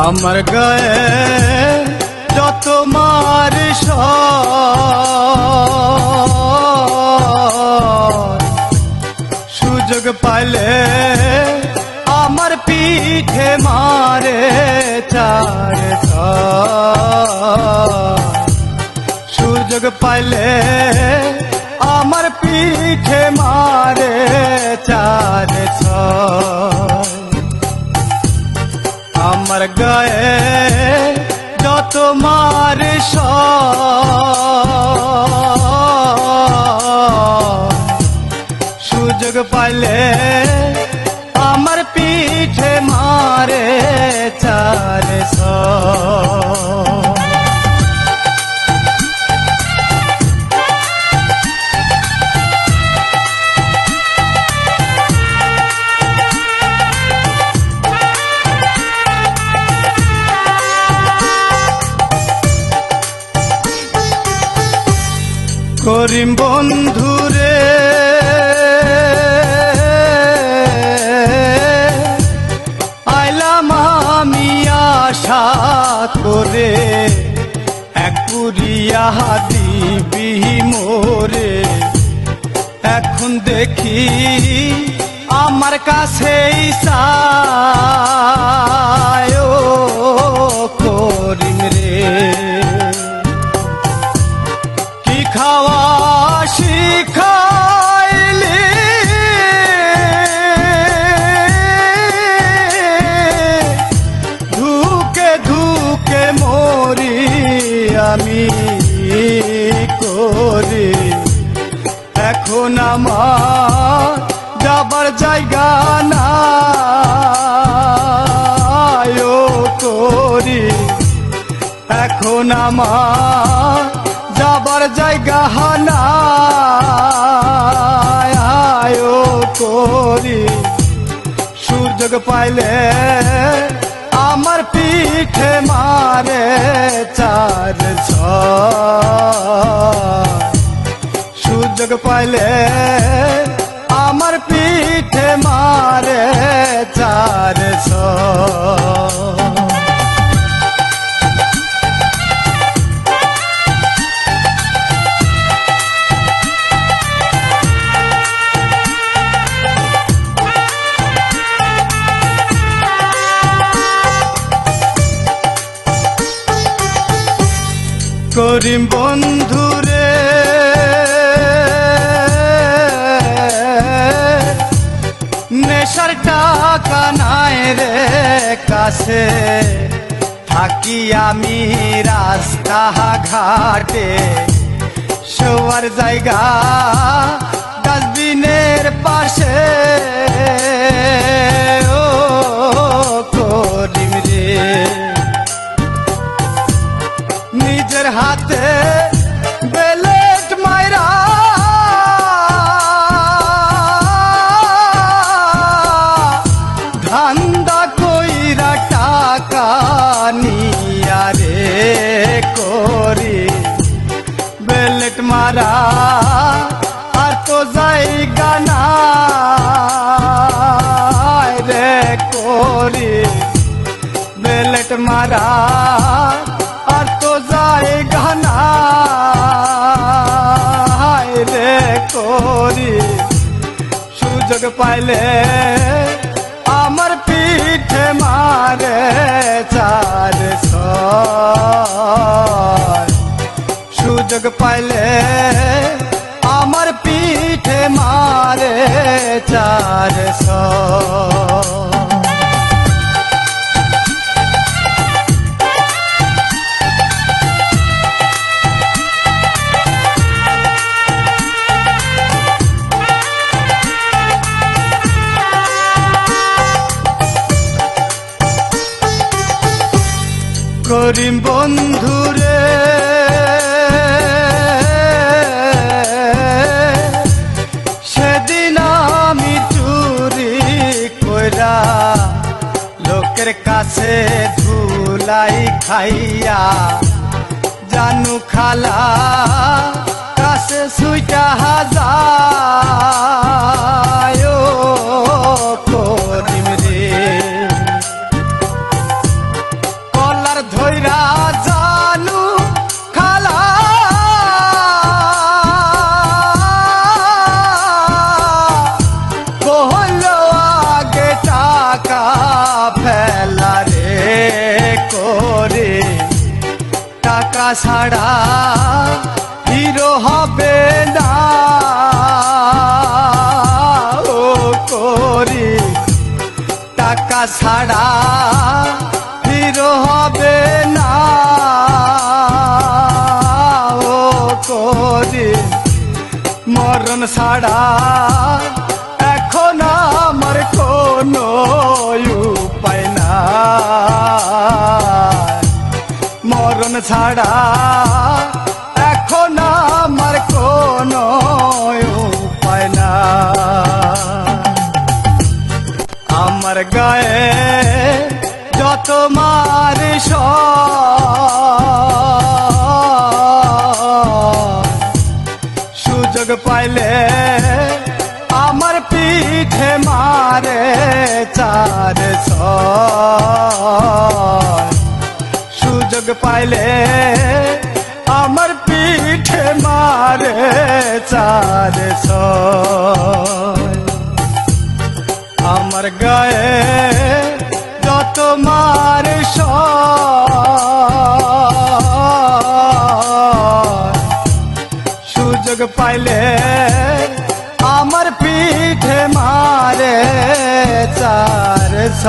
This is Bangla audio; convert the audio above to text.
আমার গায়ে যত মার সুযোগ পাইলে আমার পিঠে মারে চার সুযোগ পাইলে আমার পিঠে মারে মার সুযোগ পাইলে আমার পিঠে মারে চারে ছ করিম বন্ধুরে। আইলাম আমি আশা করে, এক পুরিয়া দিবি মোরে। এখন দেখি আমার কাছে করিম রে। কি খাওয়া মরি আমি করি। এখন আমার যাবার জায়গা না করি। এখন আমার যাবার জায়গা হানা করি। সুযোগ পাইলে সুযোগ পাইলে আমার পিঠে মারে চার করিম বন্ধুরে। নেশার টাকা নাই রে কাছে। থাকি আমি রাস্তা ঘাটে। শোয়ার জায়গা ডাস্টবিনের পাশে। আর তো জায়গা না রে করি। বেলেট মারা, আর তো জায়গা না রে করি। সুযোগ পাইলে আমার পিঠে মারে চার সুযোগ পাইলে পিঠে মারে চার করিম বন্ধুরে লোকের ধুলাই খাইয়া। জানু খালা কাছে সুইটা হাজার। করিম ছাড়া হিরো হবে না। ও করি টাকা ছাড়া হিরো হবে না। ও করি মরণ ছাড়া এখন আমার কোনো উপায় না মরণ ছাড়া এখন আমার কোনো উপায় না আমার গায়ে যত মারিস সুযোগ পাইলে আমার পিঠে মারে চার ছয়। সুযোগ পাইলে আমার পিঠে মারে চার ছয়। আমার গায়ে যত মার সুযোগ পাইলে আমার পিঠে মারে চার ছ